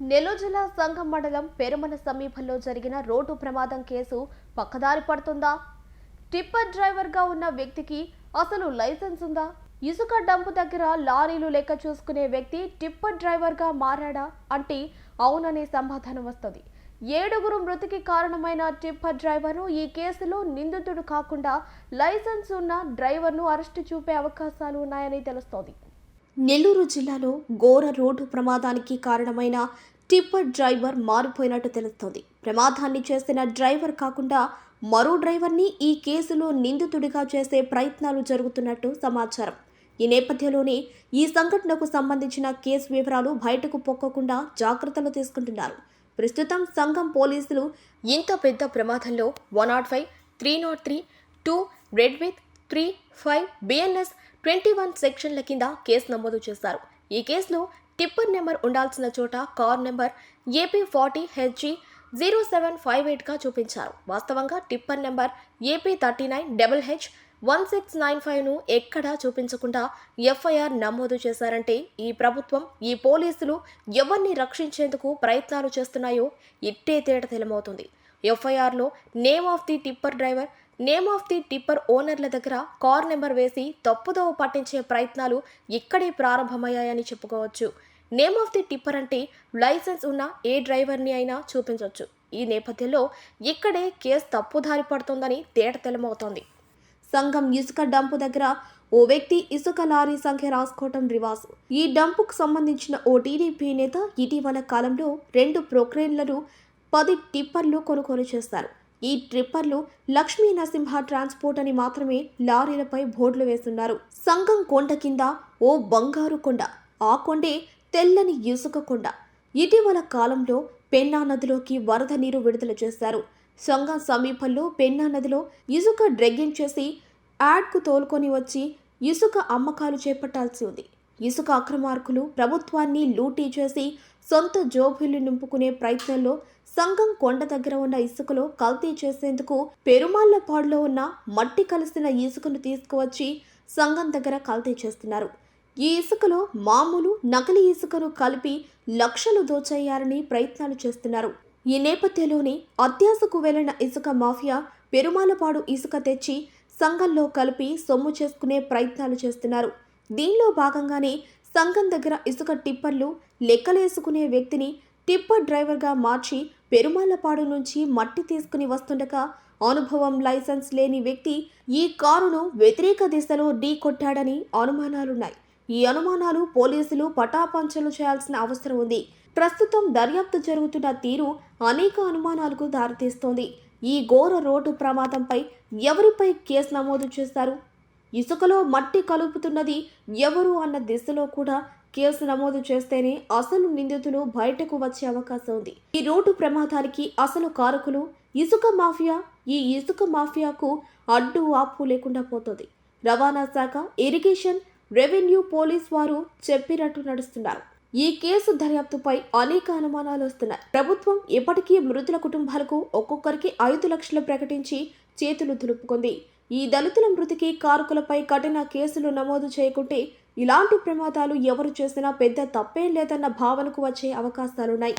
నెల్లూరు జిల్లా సంఘం మండలం పెరుమల సమీపంలో జరిగిన రోడ్డు ప్రమాదం కేసు పక్కదారి పడుతుందా? టిప్పర్ డ్రైవర్గా ఉన్న వ్యక్తికి అసలు లైసెన్స్ ఉందా? ఇసుక డంపు దగ్గర లారీలు లెక్క చూసుకునే వ్యక్తి టిప్పర్ డ్రైవర్గా మారాడా అంటే అవుననే సమాధానం వస్తుంది. ఏడుగురు మృతికి కారణమైన టిప్పర్ డ్రైవర్ను ఈ కేసులో నిందితుడు కాకుండా లైసెన్స్ ఉన్న డ్రైవర్ను అరెస్టు చూపే అవకాశాలు ఉన్నాయని తెలుస్తోంది. నెల్లూరు జిల్లాలో ఘోర రోడ్డు ప్రమాదానికి కారణమైన టిప్పర్ డ్రైవర్ మారిపోయినట్టు తెలుస్తోంది. ప్రమాదాన్ని చేసిన డ్రైవర్ కాకుండా మరో డ్రైవర్ని ఈ కేసులో నిందితుడిగా చేసే ప్రయత్నాలు జరుగుతున్నట్టు సమాచారం. ఈ నేపథ్యంలోనే ఈ సంఘటనకు సంబంధించిన కేసు వివరాలు బయటకు పొక్కకుండా జాగ్రత్తలు తీసుకుంటున్నారు. ప్రస్తుతం సంఘం పోలీసులు ఇంత పెద్ద ప్రమాదంలో one not five three not three two read with three five BNS twenty one సెక్షన్ల కింద కేసు నమోదు చేశారు. ఈ కేసులో టిప్పర్ నెంబర్ ఉండాల్సిన చోట car number AP forty HG zero seven five ఎయిట్గా చూపించారు. వాస్తవంగా tipper number AP thirty nine double H one six nine ఫైవ్ను ఎక్కడా చూపించకుండా ఎఫ్ఐఆర్ నమోదు చేశారంటే ఈ ప్రభుత్వం ఈ పోలీసులు ఎవరిని రక్షించేందుకు ప్రయత్నాలు చేస్తున్నాయో ఇట్టే తేట తెలమవుతుంది. ఎఫ్ఐఆర్లో name of the tipper driver name of the tipper ఓనర్ల దగ్గర కార్ నెంబర్ వేసి తప్పుదోవ పట్టించే ప్రయత్నాలు ఇక్కడే ప్రారంభమయ్యాయని చెప్పుకోవచ్చు. నేమ్ ఆఫ్ ది టిప్పర్ అంటే లైసెన్స్ ఉన్న ఏ డ్రైవర్ని అయినా చూపించవచ్చు ఈ నేపథ్యంలో ఇక్కడే కేసు తప్పుదారి పడుతోందని తేట తెలమవుతోంది. సంఘం ఇసుక డంపు దగ్గర ఓ వ్యక్తి ఇసుక లారీ సంఖ్య రాసుకోవటం రివాజు. ఈ డంపుకు సంబంధించిన ఓ టీడీపీ నేత ఇటీవల కాలంలో రెండు ప్రొక్రేన్లను పది టిప్పర్లు కొనుగోలు చేస్తారు. ఈ ట్రిప్పర్లు లక్ష్మీ నరసింహ ట్రాన్స్పోర్ట్ అని మాత్రమే లారీలపై బోర్డులు వేస్తున్నారు. సంఘం కొండ కింద ఓ బంగారు కొండ ఆ కొండే తెల్లని ఇసుక కొండ. ఇటీవల కాలంలో పెన్నా నదిలోకి వరద నీరు విడుదల చేశారు. సంఘం సమీపంలో పెన్నా నదిలో ఇసుక డ్రెగ్గింగ్ చేసి యాడ్కు తోలుకొని వచ్చి ఇసుక అమ్మకాలు చేపట్టాల్సి ఉంది. ఇసుక అక్రమార్కులు ప్రభుత్వాన్ని లూటీ చేసి సొంత జోబులు నింపుకునే ప్రయత్నంలో సంఘం కొండ దగ్గర ఉన్న ఇసుకలో కల్తీ చేసేందుకు పెరుమాళ్ళపాడులో ఉన్న మట్టి కలిసిన ఇసుకను తీసుకువచ్చి సంఘం దగ్గర కల్తీ చేస్తున్నారు. ఈ ఇసుకలో మామూలు నకిలీ ఇసుకను కలిపి లక్షలు దోచేయాలని ప్రయత్నాలు చేస్తున్నారు. ఈ నేపథ్యంలోనే అత్యాసకు వెళ్ళిన ఇసుక మాఫియా పెరుమాలపాడు ఇసుక తెచ్చి సంఘంలో కలిపి సొమ్ము చేసుకునే ప్రయత్నాలు చేస్తున్నారు. దీనిలో భాగంగానే సంఘం దగ్గర ఇసుక టిప్పర్లు లెక్కలేసుకునే వ్యక్తిని టిప్పర్ డ్రైవర్గా మార్చి పెరుమాళ్ళపాడు నుంచి మట్టి తీసుకుని వస్తుండగా అనుభవం లైసెన్స్ లేని వ్యక్తి ఈ కారును వ్యతిరేక దిశలో ఢీ కొట్టాడని అనుమానాలున్నాయి. ఈ అనుమానాలు పోలీసులు పటాపంచలు చేయాల్సిన అవసరం ఉంది. ప్రస్తుతం దర్యాప్తు జరుగుతున్న తీరు అనేక అనుమానాలకు దారితీస్తోంది. ఈ ఘోర రోడ్డు ప్రమాదంపై ఎవరిపై కేసు నమోదు చేశారు? ఇసుకలో మట్టి కలుపుతున్నది ఎవరు అన్న దిశలో కూడా కేసు నమోదు చేస్తేనే అసలు నిందితులు బయటకు వచ్చే అవకాశం ఉంది. ఈ రోడ్డు ప్రమాదానికి అసలు కారకులు ఇసుక మాఫియా? ఈ ఇసుక మాఫియాకు అడ్డు ఆపు లేకుండా పోతుంది. రవాణా శాఖ ఇరిగేషన్ రెవెన్యూ పోలీస్ వారు చెప్పినట్టు నడుస్తున్నారు. ఈ కేసు దర్యాప్తుపై అనేక అనుమానాలు వస్తున్నాయి. ప్రభుత్వం ఇప్పటికీ మృతుల కుటుంబాలకు ఒక్కొక్కరికి ఐదు లక్షలు ప్రకటించి చేతులు దులుపుకుంది. ఈ దళితుల మృతికి కారకులపై కఠిన కేసులు నమోదు చేయకుంటే ఇలాంటి ప్రమాదాలు ఎవరు చేసినా పెద్ద తప్పేం లేదన్న భావనకు వచ్చే అవకాశాలున్నాయి.